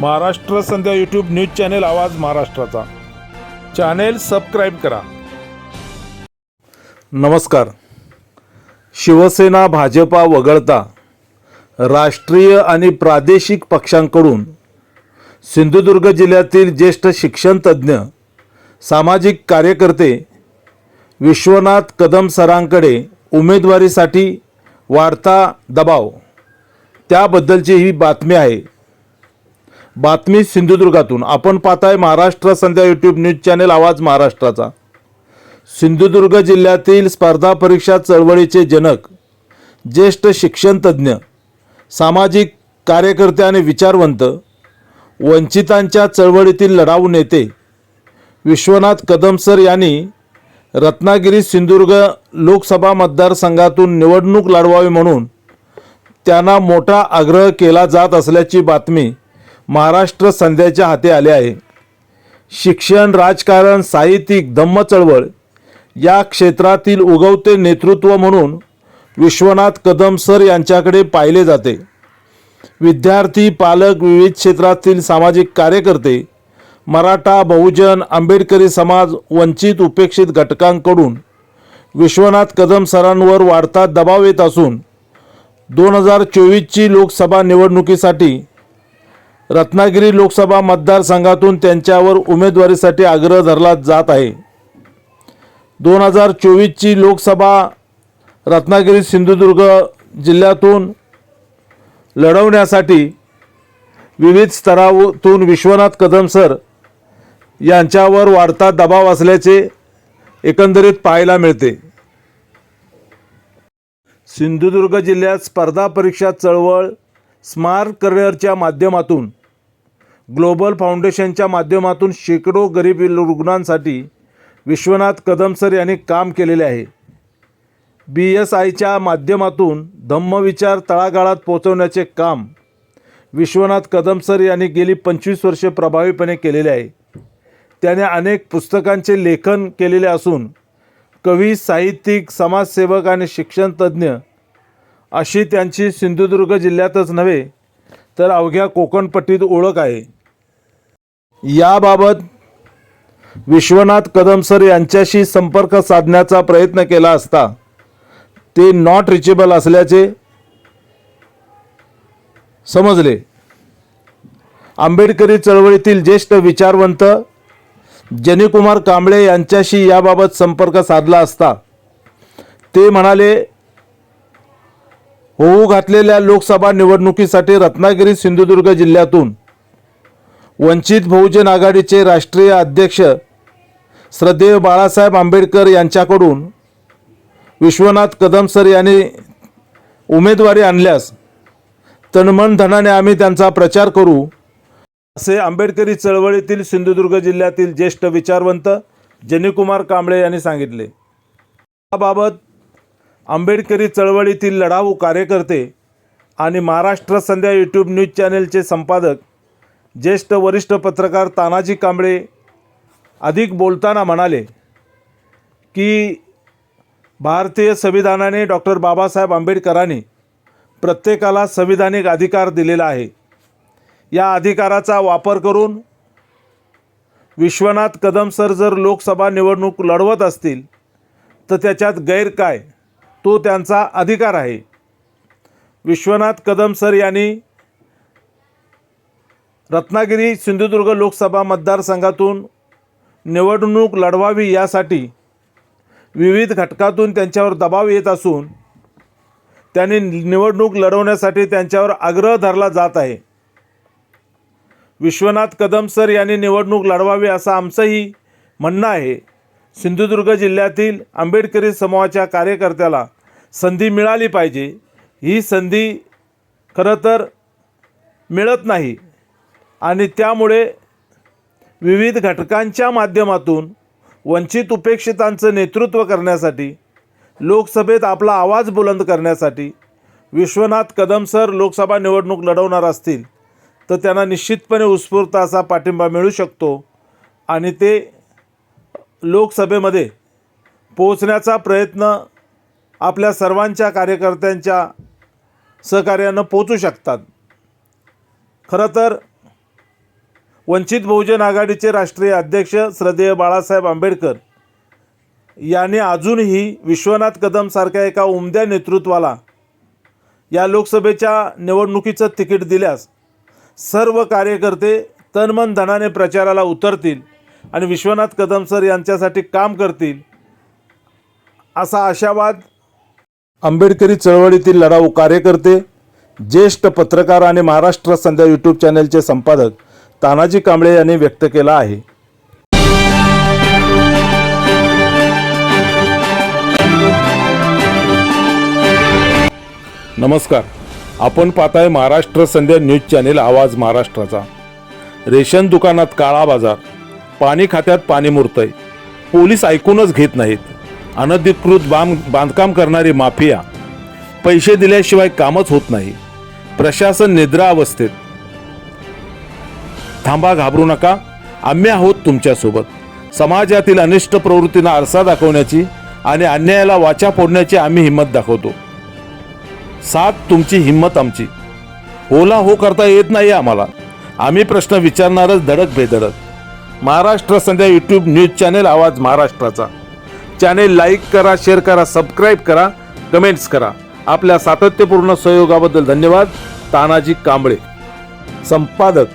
Maharashtra Sandhya YouTube news channel आवाज महाराष्ट्राचा. Channel subscribe करा. नमस्कार. शिवसेना भाजपा वगळता राष्ट्रीय आणि प्रादेशिक पक्षांकडून सिंधुदुर्ग जिल्ह्यातील ज्येष्ठ शिक्षणतज्ज्ञ सामाजिक कार्यकर्ते विश्वनाथ कदम सरांकडे उमेदवारीसाठी वाढता दबाव. त्याबद्दलची ही बातमी आहे. बातमी सिंधुदुर्गातून. आपण पाहताय Maharashtra Sandhya YouTube news channel आवाज महाराष्ट्राचा. सिंधुदुर्ग जिल्ह्यातील स्पर्धा परीक्षा चळवळीचे जनक ज्येष्ठ शिक्षणतज्ज्ञ सामाजिक कार्यकर्ते आणि विचारवंत वंचितांच्या चळवळीतील लढाऊ नेते विश्वनाथ कदम सर यांनी रत्नागिरी सिंधुदुर्ग लोकसभा मतदारसंघातून निवडणूक लढवावी म्हणून त्यांना मोठा आग्रह केला जात असल्याची बातमी महाराष्ट्र संध्याच्या हाती आले आहे. शिक्षण राजकारण साहित्यिक धम्म चळवळ या क्षेत्रातील उगवते नेतृत्व म्हणून विश्वनाथ कदम सर यांच्याकडे पाहिले जाते. विद्यार्थी पालक विविध क्षेत्रातील सामाजिक कार्यकर्ते मराठा बहुजन आंबेडकरी समाज वंचित उपेक्षित घटकांकडून विश्वनाथ कदम सरांवर वाढता दबाव येत असून दोन हजार चोवीसची लोकसभा निवडणुकीसाठी रत्नागिरी लोकसभा मतदारसंघातून त्यांच्यावर उमेदवारीसाठी आग्रह धरला जात आहे. दोन हजार चोवीसची लोकसभा रत्नागिरी सिंधुदुर्ग जिल्ह्यातून लढवण्यासाठी विविध स्तरातून विश्वनाथ कदम सर यांच्यावर वाढता दबाव असल्याचे एकंदरीत पाहायला मिळते. सिंधुदुर्ग जिल्ह्यात स्पर्धा परीक्षा चळवळ स्मार्ट करिअरच्या माध्यमातून ग्लोबल फाउंडेशनच्या माध्यमातून शेकडो गरीब रुग्णांसाठी विश्वनाथ कदम सर यांनी काम केलेले आहे. बी एस आयच्या माध्यमातून धम्मविचार तळागाळात पोहोचवण्याचे काम विश्वनाथ कदम सर यांनी गेली पंचवीस वर्षे प्रभावीपणे केलेले आहे. त्याने अनेक पुस्तकांचे लेखन केलेले असून कवी साहित्यिक समाजसेवक आणि शिक्षणतज्ज्ञ अशी त्यांची सिंधुदुर्ग जिल्ह्यातच नव्हे तर अवघ्या कोकणपट्टीत ओळख आहे. याबाबत विश्वनाथ कदम सर यांच्याशी संपर्क साधण्याचा प्रयत्न केला असता ते नॉट रिचेबल असल्याचे समजले. आंबेडकरी चळवळीतील ज्येष्ठ विचारवंत जनीकुमार कांबळे यांच्याशी याबाबत संपर्क साधला असता ते म्हणाले होऊ घातलेल्या लोकसभा निवडणुकीसाठी रत्नागिरी सिंधुदुर्ग जिल्ह्यातून वंचित बहुजन आघाडीचे राष्ट्रीय अध्यक्ष श्रद्धेय बाळासाहेब आंबेडकर यांच्याकडून विश्वनाथ कदम सर यांनी उमेदवारी आणल्यास तनमन धनाने आम्ही त्यांचा प्रचार करू. असे आंबेडकरी चळवळीतील सिंधुदुर्ग जिल्ह्यातील ज्येष्ठ विचारवंत जनीकुमार कांबळे यांनी सांगितले. याबाबत आंबेडकरी चळवळीतील लढाऊ कार्यकर्ते आणि महाराष्ट्र संध्या यूट्यूब न्यूज चॅनेलचे संपादक ज्येष्ठ वरिष्ठ पत्रकार तानाजी कांबळे अधिक बोलताना म्हणाले की भारतीय संविधानाने डॉक्टर बाबासाहेब आंबेडकरांनी प्रत्येकाला संविधानिक अधिकार दिलेला आहे. या अधिकाराचा वापर करून विश्वनाथ कदम सर जर लोकसभा निवडणूक लढवत असतील तर त्याच्यात गैर काय? तो त्यांचा अधिकार आहे. विश्वनाथ कदम सर यांनी रत्नागिरी सिंधुदुर्ग लोकसभा मतदारसंघातून निवडणूक लढवावी यासाठी विविध घटकातून त्यांच्यावर दबाव येत असून त्यांनी निवडणूक लढवण्यासाठी त्यांच्यावर आग्रह धरला जात आहे. विश्वनाथ कदम सर यांनी निवडणूक लढवावी असं आमचंही म्हणणं आहे. सिंधुदुर्ग जिल्ह्यातील आंबेडकरी समूहाच्या कार्यकर्त्याला संधी मिळाली पाहिजे. ही संधी खरं तर मिळत नाही. आणि त्यामुळे विविध घटकांच्या माध्यमातून वंचित उपेक्षितांचं नेतृत्व करण्यासाठी लोकसभेत आपला आवाज बुलंद करण्यासाठी विश्वनाथ कदम सर लोकसभा निवडणूक लढवणार असतील तर त्यांना निश्चितपणे उत्स्फूर्त असा पाठिंबा मिळू शकतो आणि ते लोकसभेमध्ये पोचण्याचा प्रयत्न आपल्या सर्वांच्या कार्यकर्त्यांच्या सहकार्यानं पोचू शकतात. खरं तर वंचित बहुजन आघाडीचे राष्ट्रीय अध्यक्ष श्रद्धेय बाळासाहेब आंबेडकर यांनी अजूनही विश्वनाथ कदमसारख्या एका उमद्या नेतृत्वाला या लोकसभेच्या निवडणुकीचं तिकीट दिल्यास सर्व कार्यकर्ते तनमन धनाने प्रचाराला उतरतील आणि विश्वनाथ कदम सर यांच्यासाठी काम करतील असा आशावाद आंबेडकरी चळवळीतील लढाऊ कार्यकर्ते ज्येष्ठ पत्रकार आणि महाराष्ट्र संध्या यूट्यूब चॅनलचे संपादक तानाजी कांबळे यांनी व्यक्त केला आहे. नमस्कार. आपण पाहताय महाराष्ट्र संध्या न्यूज चॅनेल आवाज महाराष्ट्राचा. रेशन दुकानात काळा बाजार पाणी खात्यात पाणी मुरतंय. पोलीस ऐकूनच घेत नाहीत. अनधिकृत बांध बांधकाम करणारी माफिया. पैसे दिल्याशिवाय कामच होत नाही. प्रशासन निद्रा अवस्थेत. थांबा घाबरू नका. आम्ही आहोत तुमच्यासोबत. समाजातील अनिष्ट प्रवृत्तींना आरसा दाखवण्याची आणि अन्यायाला वाचा फोडण्याची आम्ही हिंमत दाखवतो. साथ तुमची हिंमत आमची. ओला हो करता येत नाही आम्हाला. आम्ही प्रश्न विचारणारच धडक बेधडक. Maharashtra Sandhya YouTube news channel आवाज महाराष्ट्राचा. चॅनेल लाईक करा शेअर करा सबस्क्राईब करा कमेंट्स करा. आपल्या सातत्यपूर्ण सहयोगाबद्दल धन्यवाद. तानाजी कांबळे. संपादक.